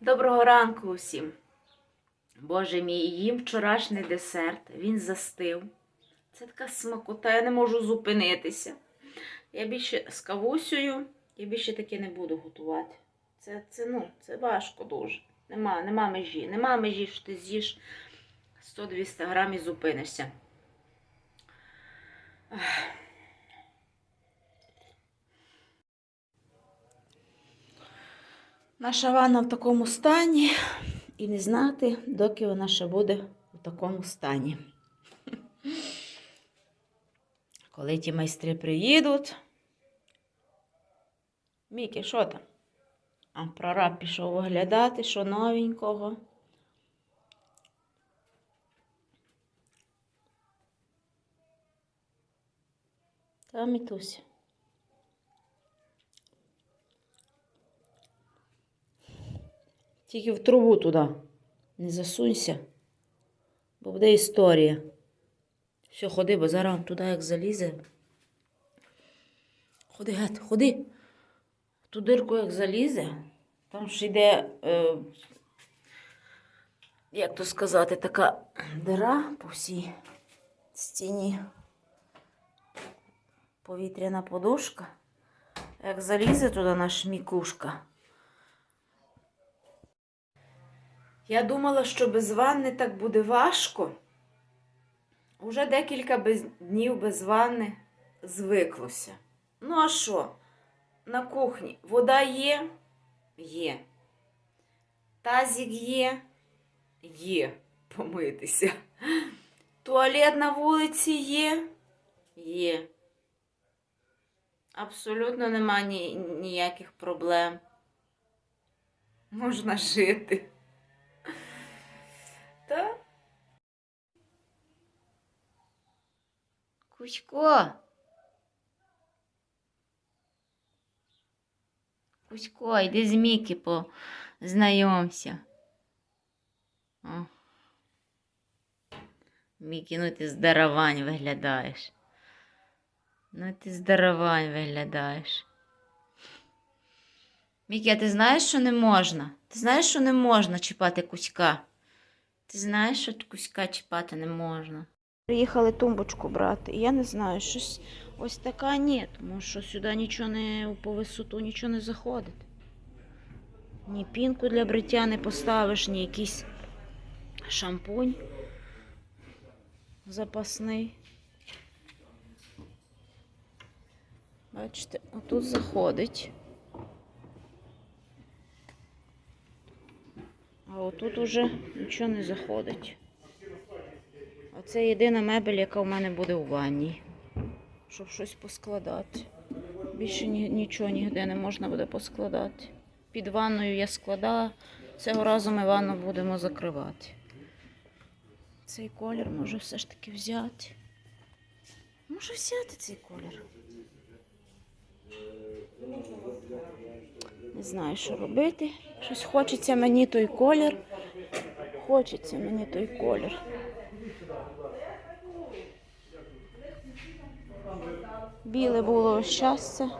Доброго ранку усім. Боже мій, їм вчорашній десерт, він застив. Це така смакота, я не можу зупинитися. Я більше з кавусею, я більше таки не буду готувати. Це, це, ну, це важко дуже. Нема, нема межі. Нема межі, що ти з'їш 100-200 грам і зупинишся. Наша ванна в такому стані, і не знати, доки вона ще буде в такому стані. Коли ті майстри приїдуть. Мікі, що там? А прораб пішов оглядати, що новенького. Та мітуся. Тільки в трубу туди. Не засунься, бо буде історія. Все, ходи, бо зараз туди як залізе. Ходи, гет, ходи. Ту дирку як залізе, там ж йде, е, як то сказати, така дира по всій стіні. Повітряна подушка. Як залізе туди наш мікушка. Я думала, що без ванни так буде важко. Уже декілька без... днів без ванни звиклося. Ну, а що? На кухні вода є? Є. Тазик є? Є. Помитися. Туалет на вулиці є? Є. Абсолютно нема ні... ніяких проблем. Можна жити. Кузько. Кузько, йди з Мікі познайомся. О. Мікі, ну ти здаровань виглядаєш. Ну ти здаровань виглядаєш. Мікі, а ти знаєш, що не можна? Ти знаєш, що не можна чіпати кузька? Ти знаєш, що кузька чіпати не можна. Приїхали тумбочку брати. Я не знаю, щось ось така ні, тому що сюди нічого не по висоту нічого не заходить. Ні пінку для бриття не поставиш, ні якийсь шампунь запасний. Бачите, отут заходить. А отут уже нічого не заходить. Оце єдина мебель, яка в мене буде у ванні. Щоб щось поскладати. Більше ні, нічого ніде не можна буде поскладати. Під ванною я складала. Цього разу ми ванну будемо закривати. Цей колір може все ж таки взяти. Може взяти цей колір. Не знаю, що робити. Щось хочеться мені той колір. Хочеться мені той колір. Біле було щастя.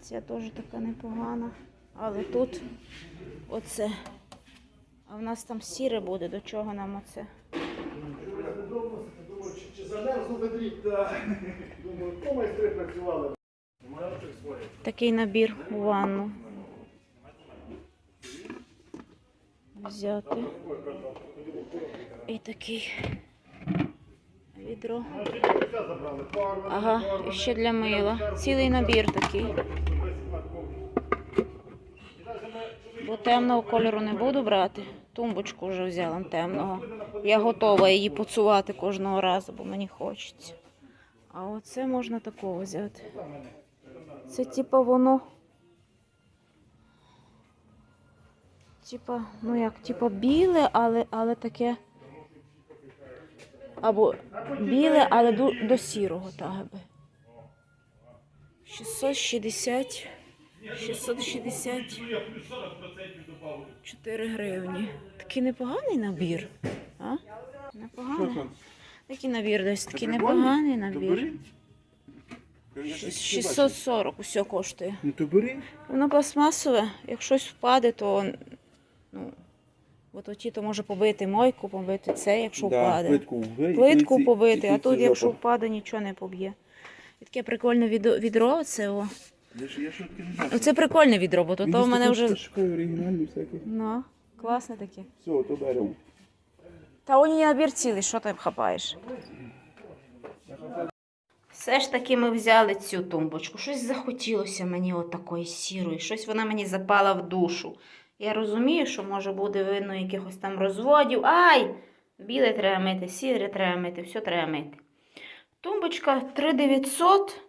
Ця теж така непогана. Але тут оце. А в нас там сіре буде, до чого нам оце? Думаю, то майстри працювали. Такий набір у ванну. Взяти. І такий відро. Ага, і ще для мила. Цілий набір такий. Бо темного кольору не буду брати. Тумбочку вже взяла темного. Я готова її поцувати кожного разу, бо мені хочеться. А оце можна такого взяти. Це типа воно. Типа, ну як, типа біле, але, але таке. Або біле, але до, до сірого так би. 660. 664 гривні. Такий непоганий набір. А? Непоганий. Такий набір десь такий непоганий набір. 640 усе коштує. Ну. Воно пластмасове, як щось впаде, то ну, от оті то може побити мойку, побити це, якщо впаде. плитку вбий. Плитку побити, а тут, якщо впаде, нічого не поб'є. І таке прикольне відро, це о. Знаю. Оце прикольне відро, бо то, то в мене вже. Ну, класне таке. Все, то беремо. Та он і набір цілий, що ти хапаєш? Все ж таки ми взяли цю тумбочку. Щось захотілося мені от такої сірої, щось вона мені запала в душу. Я розумію, що може буде видно якихось там розводів. Ай! Біле треба мити, сіре треба мити, все треба мити. Тумбочка 3900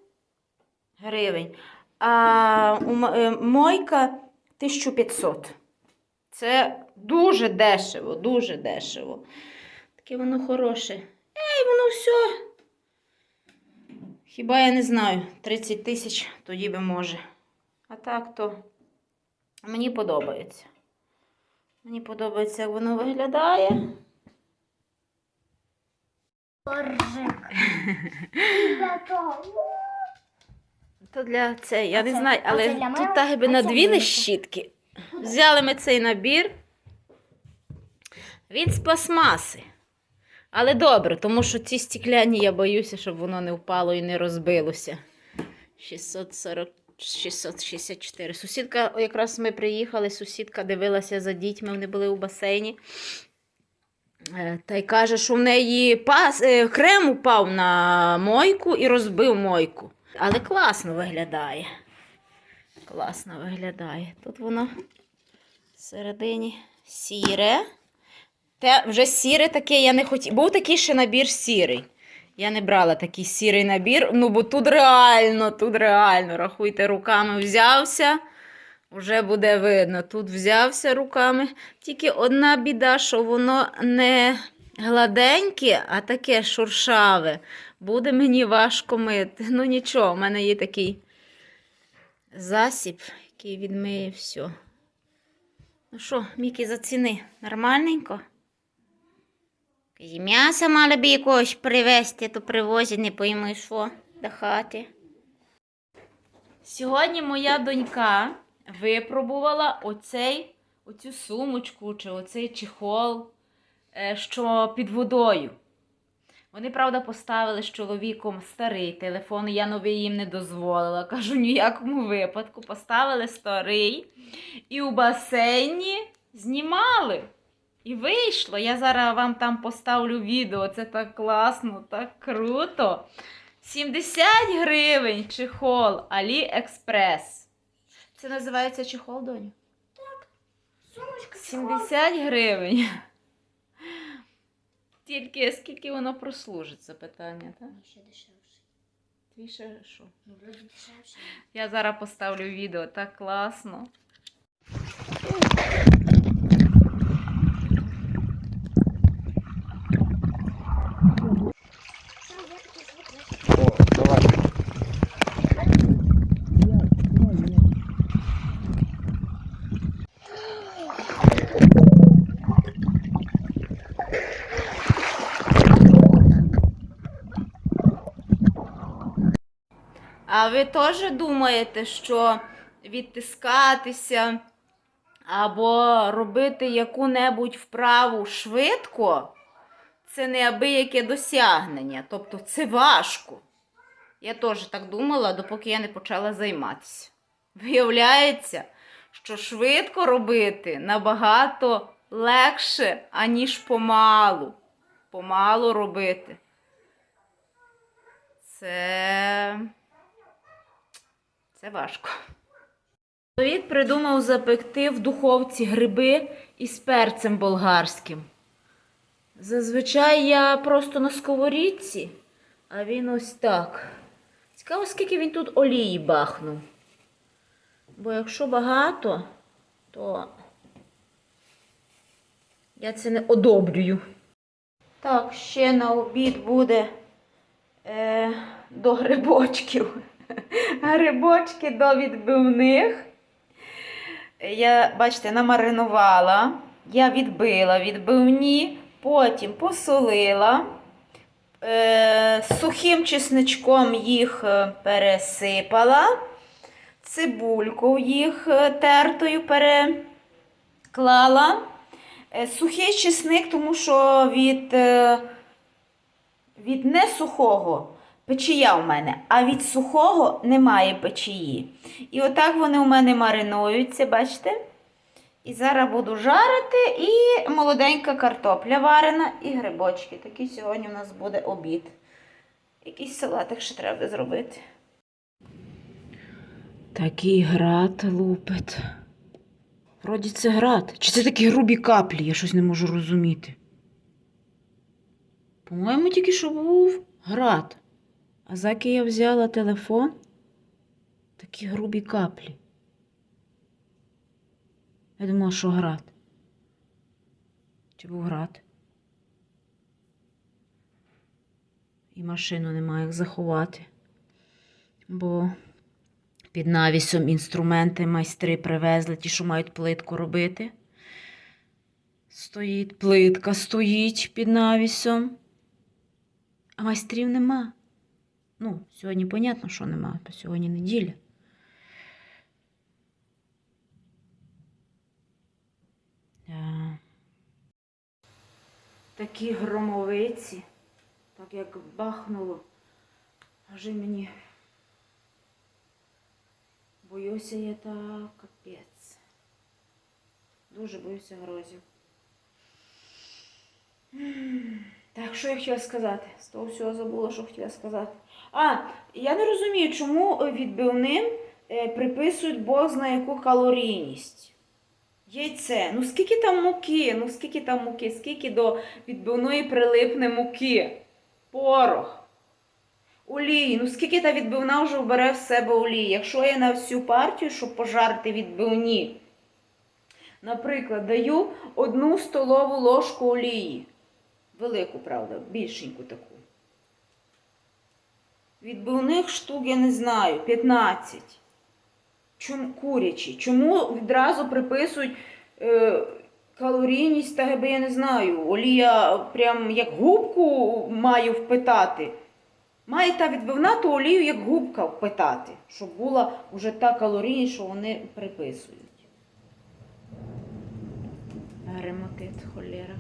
гривень, а е, мойка 1500. Це дуже дешево, дуже дешево. Таке воно хороше. Ей, воно все. Хіба я не знаю, 30 тисяч тоді би може. А так то мені подобається. Мені подобається, як воно виглядає. Коржик. Для того. То для це, я не знаю, але тут так би на дві велике. лещітки. Взяли ми цей набір. Він з пластмаси. Але добре, тому що ці стікляні я боюся, щоб воно не впало і не розбилося. 640, 664. Сусідка, якраз ми приїхали, сусідка дивилася за дітьми, вони були у басейні. Е, Та й каже, що в неї пас, е, крем упав на мойку і розбив мойку. Але класно виглядає. Класно виглядає. Тут воно всередині сіре. Те вже сіре таке я не хотіла. Був такий ще набір сірий. Я не брала такий сірий набір, ну бо тут реально, тут реально, рахуйте, руками взявся. Вже буде видно. Тут взявся руками. Тільки одна біда, що воно не гладеньке, а таке шуршаве. Буде мені важко мити. Ну нічого, в мене є такий засіб, який відмиє все. Ну що, Мікі, заціни. Нормальненько? Каже, М'ясо мали б якогось привезти, то привозять, не пойми що до хати. Сьогодні моя донька випробувала оцей, оцю сумочку чи оцей чехол, е, що під водою. Вони, правда, поставили з чоловіком старий телефон, я новий їм не дозволила. Кажу, ніякому випадку. Поставили старий і у басейні знімали. І вийшло. Я зараз вам там поставлю відео. Це так класно, так круто. 70 гривень чехол Аліекспрес. Це називається чехол, доню? Сумочка. 70 гривень. Тільки скільки воно прослужить, запитання, так? Ще дешевше. Твій ще що? Ну, вроді дешевше. Я зараз поставлю відео, так класно. О, давай. А ви теж думаєте, що відтискатися або робити яку-небудь вправу швидко це неабияке досягнення. Тобто це важко. Я теж так думала, допоки я не почала займатися. Виявляється, що швидко робити набагато легше, аніж помалу. Помалу робити. Це. Це важко. Чоловік придумав запекти в духовці гриби із перцем болгарським. Зазвичай я просто на сковорідці, а він ось так. Цікаво, скільки він тут олії бахнув. Бо якщо багато, то я це не одобрюю. Так, ще на обід буде е, до грибочків. Грибочки до відбивних. Я, бачите, намаринувала. Я відбила відбивні, потім посолила, Е, сухим чесничком їх е, пересипала, цибульку їх е, тертою переклала. Сухий чесник, тому що від, від не сухого печія у мене, а від сухого немає печії. І отак вони у мене маринуються, бачите? І зараз буду жарити і молоденька картопля варена, і грибочки. Такий сьогодні у нас буде обід. Якийсь салатик ще треба зробити. Такий град лупить. Вроді це град. Чи це такі грубі каплі? Я щось не можу розуміти. По-моєму, тільки що був град. А заки я взяла телефон, такі грубі каплі. Я думала, що град. Чи був град? І машину немає як заховати. Бо під навісом інструменти майстри привезли, ті, що мають плитку робити. Стоїть плитка, стоїть під навісом. А майстрів нема. Ну, сьогодні, понятно, що нема, бо сьогодні неділя. Такі громовиці, так як бахнуло, аж мені боюся я так капець. Дуже боюся грозів. Так, що я хотіла сказати? З того всього забула, що хотіла сказати. А, я не розумію, чому відбивним е, приписують Бог зна яку калорійність. Яйце. Ну скільки там муки? Ну скільки там муки? Скільки до відбивної прилипне муки? Порох. Олії. Ну скільки та відбивна вже вбере в себе олії? Якщо я на всю партію, щоб пожарити відбивні, наприклад, даю одну столову ложку олії. Велику, правда, більшеньку таку. Відбивних штук я не знаю, 15. Чому курячі? Чому відразу приписують е, калорійність, та би я не знаю. Олія прям як губку маю впитати. Має та відбивна, то олію як губка впитати, щоб була вже та калорійність, що вони приписують. Гремотит, холєра.